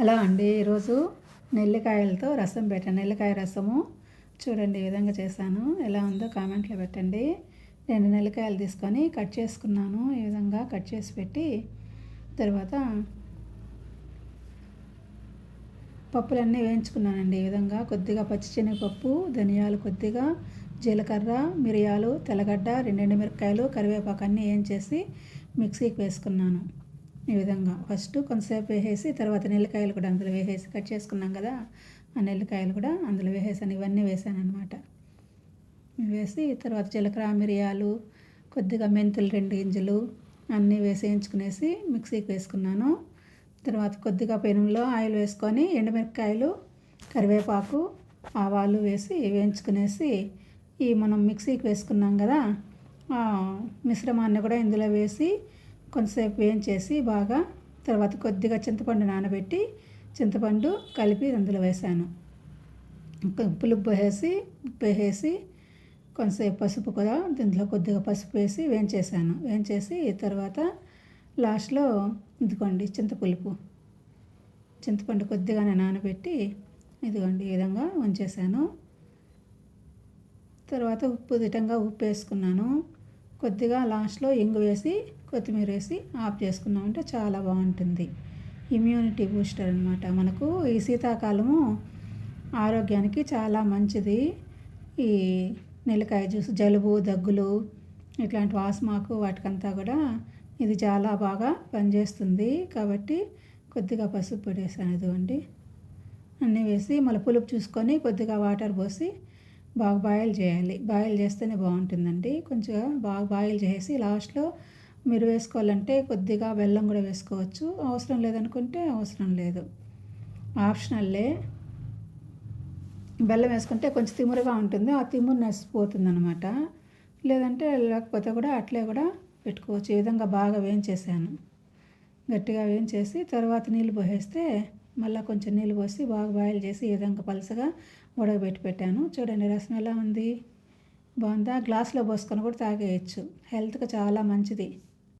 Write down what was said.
Hello అండి ఈరోజు నెల్లికాయలతో రసం పెట్టాను. నెల్లికాయ రసము చూడండి ఈ విధంగా చేశాను. ఎలా ఉందో కామెంట్లో పెట్టండి. రెండు నెల్లికాయలు తీసుకొని కట్ చేసుకున్నాను. ఈ విధంగా కట్ చేసి పెట్టి తర్వాత పప్పులన్నీ వేయించుకున్నానండి ఈ విధంగా. కొద్దిగా పచ్చిశనగపప్పు ధనియాలు కొద్దిగా జీలకర్ర మిరియాలు తెల్లగడ్డ రెండు మిరపకాయలు కరివేపాకు అన్నీ వేయించేసి మిక్సీకి వేసుకున్నాను. ఈ విధంగా. ఫస్ట్ కొంతసేపు వేసేసి తర్వాత నెల్లికాయలు కూడా అందులో వేసేసి కట్ చేసుకున్నాం కదా ఆ నెల్లికాయలు కూడా అందులో వేసేసాను. ఇవన్నీ వేసాను అనమాట వేసి తర్వాత జీలకర్ర మిరియాలు కొద్దిగా మెంతులు రెండు గింజలు అన్నీ వేసి వేయించుకునేసి మిక్సీకి వేసుకున్నాను. తర్వాత కొద్దిగా పెనంలో ఆయిల్ వేసుకొని ఎండుమిరపకాయలు కరివేపాకు ఆవాలు వేసి వేయించుకునేసి ఈ మనం మిక్సీకి వేసుకున్నాం కదా మిశ్రమాన్ని కూడా ఇందులో వేసి కొంతసేపు వేయించేసి బాగా తర్వాత కొద్దిగా చింతపండు నానబెట్టి చింతపండు కలిపి అందులో వేసాను పులుపు వేసి ఉప్పు వేసి కొంతసేపు పసుపు కూడా దీంట్లో కొద్దిగా పసుపు వేసి వేయించేసాను వేయించేసి తర్వాత లాస్ట్లో ఇదిగోండి చింతపులుపు. చింతపండు కొద్దిగానే నానబెట్టి ఇదిగోండి ఈ విధంగా ఉంచేసాను తర్వాత ఉప్పు దిటంగా ఉప్పు వేసుకున్నాను. కొద్దిగా లాస్ట్లో ఇంగు వేసి కొత్తిమీర వేసి ఆఫ్ చేసుకున్నామంటే చాలా బాగుంటుంది. ఇమ్యూనిటీ బూస్టర్ అనమాట మనకు ఈ శీతాకాలము ఆరోగ్యానికి చాలా మంచిది. ఈ నిలకాయ జ్యూస్ జలుబు దగ్గులు ఇట్లాంటి వాస్మాకు వాటికంతా కూడా ఇది చాలా బాగా పనిచేస్తుంది. కాబట్టి కొద్దిగా పసుపు పొడి వేసాను ఇదిగోండి. అన్నీ వేసి మళ్ళీ పులుపు చూసుకొని కొద్దిగా వాటర్ పోసి బాగా బాయిల్ చేయాలి. బాయిల్ చేస్తేనే బాగుంటుందండి. కొంచెం బాగా బాయిల్ చేసి లాస్ట్లో మీరు వేసుకోవాలంటే కొద్దిగా బెల్లం కూడా వేసుకోవచ్చు. అవసరం లేదనుకుంటే అవసరం లేదు. ఆప్షనల్లే. బెల్లం వేసుకుంటే కొంచెం తిమురుగా ఉంటుంది. ఆ తిమ్మురు నసిపోతుంది అనమాట లేదంటే లేకపోతే కూడా అట్లే కూడా పెట్టుకోవచ్చు. ఈ విధంగా బాగా వేయించేసాను. గట్టిగా వేయించేసి తర్వాత నీళ్ళు పోసేస్తే మళ్ళీ కొంచెం నీళ్ళు పోసి బాగా బాయిల్ చేసి ఈ విధంగా పలుసగా ఉడకబెట్టి పెట్టాను. చూడండి రసం ఎలా ఉంది? బాగుందా? గ్లాస్లో పోసుకొని కూడా తాగేయచ్చు. హెల్త్కి చాలా మంచిది.